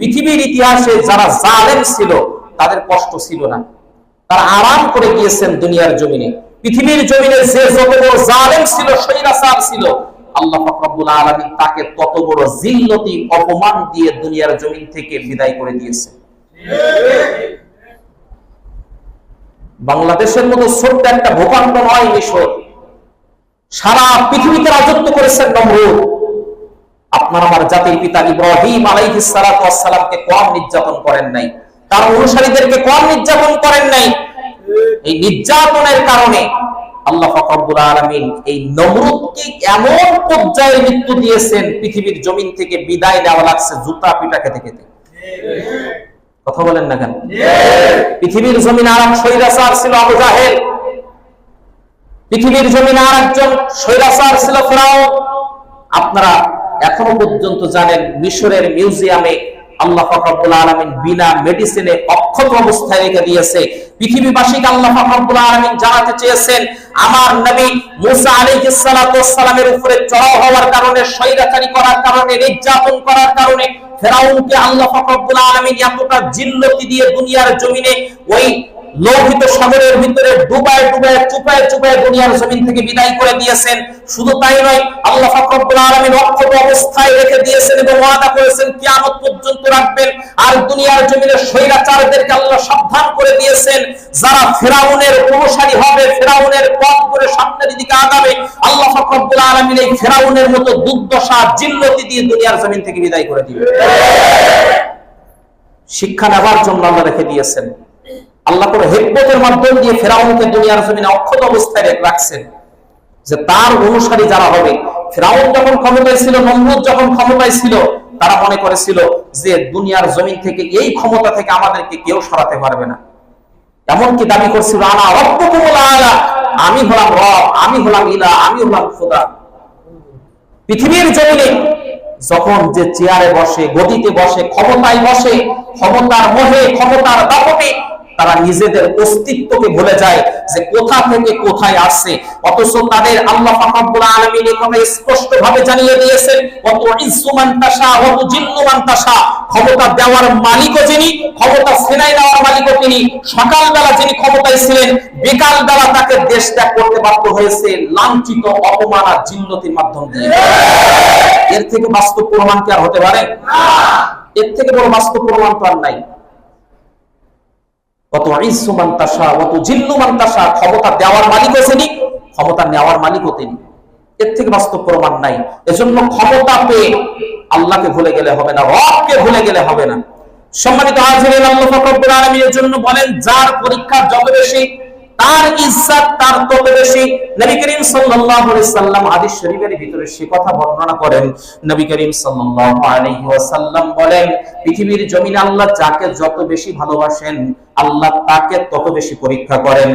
পৃথিবীর ইতিহাসে যারা জালেম ছিল, তাদের কষ্ট ছিল না। তারা আরাম করে গিয়েছেন দুনিয়ার জমিনে। পৃথিবীর জমিনে যে যত বড় জালেম ছিল সৈরাসার ছিল, আল্লাহ ফাকরাবুল আলামিন তাকে তত বড় জিল্লতি, অপমান দিয়ে দুনিয়ার জমিন থেকে বিদায় করে দিয়েছে বাংলাদেশের মতো ছোট্ট একটা ভূখণ্ড নয় মিশর। সারা পৃথিবীতে রাজত্ব করেছেন নমরুদ। আপনার আমার জাতির পিতা ইব্রাহিম আলাইহিস সালাতু ওয়াস সালামকে কম নির্যাতন করেন নাই? তার অনুসারীদেরকে কম নির্যাতন করেন নাই? এই নির্যাতনের কারণে আল্লাহ ফাকরুল আলামিন এই নমরুদকে এমন পর্যায়ে মৃত্যু দিয়েছেন, পৃথিবীর জমিন থেকে বিদায় দেওয়া লাগছে জুতা পিটা খেতে খেতে। কথা বলেন না কেন? পৃথিবীর জমিন আর এক স্বৈরাচার ছিল আবু জাহেল। পৃথিবীর জমিন আর একজন স্বৈরাচার ছিল ফেরাও আপনারা এখনও পর্যন্ত জানেন মিশরের মিউজিয়ামে আল্লাহ ফাকরুল আলমিন বিনা মেডিসিনে অক্ষত অবস্থায় রেখে দিয়েছে। পৃথিবীবাসীকে আল্লাহ ফাকরুল আলমিন জানাতে চেয়েছেন, আমার নবী মুসা আলাইহিস সালাতু ওয়াস উপরে চড়াও হওয়ার কারণে, স্বৈরাচারী করার কারণে, নির্যাতন করার কারণে ফেরাউনকে আল্লাহ ফাকরুল আলমিন এতটা জিল্লতি দিয়ে দুনিয়ার জমিনে ওই লোহিত সাগরের ভিতরে ডুবায় ডুবায়, চুপায় চুপায় দুনিয়ার জমিন থেকে বিদায় করে দিয়েছেন। শুধু তাই নয়, আল্লাহ ফাকরুল আলমিন অক্ষত অবস্থায় রেখে দিয়েছেন এবং ওয়াদা করেছেন, কিয়ামত পর্যন্ত রাখবেন। আর দুনিয়ার জমিনে স্বৈরাচারদেরকে আল্লাহ সাবধান করে দিয়েছেন। যারা ফেরাউনের অনুসারী হবে, ফেরাউনের পথ করে সামনের দিকে আগাবে, আল্লাহ ফাকরুল আলমিন এই ফেরাউনের মতো দুর্দশা জিল্লতি দিয়ে দুনিয়ার জমিন থেকে বিদায় করে দিবে শিক্ষা নেবার জন্য আল্লাহ রেখে দিয়েছেন। আল্লাহ করে হেকমতের মাধ্যম দিয়ে ফেরাউনকে দুনিয়ার জমিনে অক্ষত অবস্থায় রেখে রাখছেন যে তার অনুসারী যারা হবে, ফেরাউন যখন ক্ষমতায় ছিল, নমরুদ যখন ক্ষমতায় ছিল, তারা মনে করেছিল যে দুনিয়ার জমিন থেকে এই ক্ষমতা থেকে আমাদেরকে কেউ সরাতে পারবে না। এমনকি দাবি করছিল রব্বকুমুল আলা আমি হলাম রব, আমি হলাম ইলা, আমি হলাম খোদা। পৃথিবীর জমিনে যখন যে চেয়ারে বসে, গদিতে বসে, ক্ষমতায় বসে, ক্ষমতার মোহে, ক্ষমতার দাপটে তারা নিজেদের অস্তিত্বকে ভুলে যায় যে কোথা থেকে কোথায় আসছে অথচ তাদের আল্লাহ ফাকাবুল আলামিন কথা স্পষ্ট ভাবে জানিয়ে দিয়েছেন কত ইজ্জুমান তাশা কত জিল্লুমান তাশা। ক্ষমতা দেওয়ার মালিকও যিনি, ক্ষমতা ফেরাই নেওয়ার মালিকও তিনি। সকালবেলা যিনি ক্ষমতায় ছিলেন বিকাল বেলা তাকে দেশ ত্যাগ করতে বাধ্য হয়েছে লাঞ্ছিত, অপমান আর জিল্লতির মাধ্যম দিয়ে। এর থেকে বাস্তব প্রমাণ কি আর হতে পারে? এর থেকে বড় বাস্তব প্রমাণ তো আর নাই। ক্ষমতা নেওয়ার মালিকও তিনি। এর থেকে বাস্তব প্রমাণ নাই। এজন্য ক্ষমতা পেয়ে ভুলে গেলে হবে না ভুলে গেলে হবে না। সম্মানিত জন্য বলেন, যার পরীক্ষা যত বেশি তার ইজ্জত, তার তত বেশি নবী করিম সাল্লাল্লাহু আলাইহি সাল্লাম হাদিস শরীফের ভিতরে সে কথা বর্ণনা করেন। নবী করিম সাল্লাল্লাহু আলাইহি ওয়াসাল্লাম বলেন, পৃথিবীর জমিনে আল্লাহ যাকে যত বেশি ভালোবাসেন, আল্লাহ তাকে তত বেশি পরীক্ষা করেন।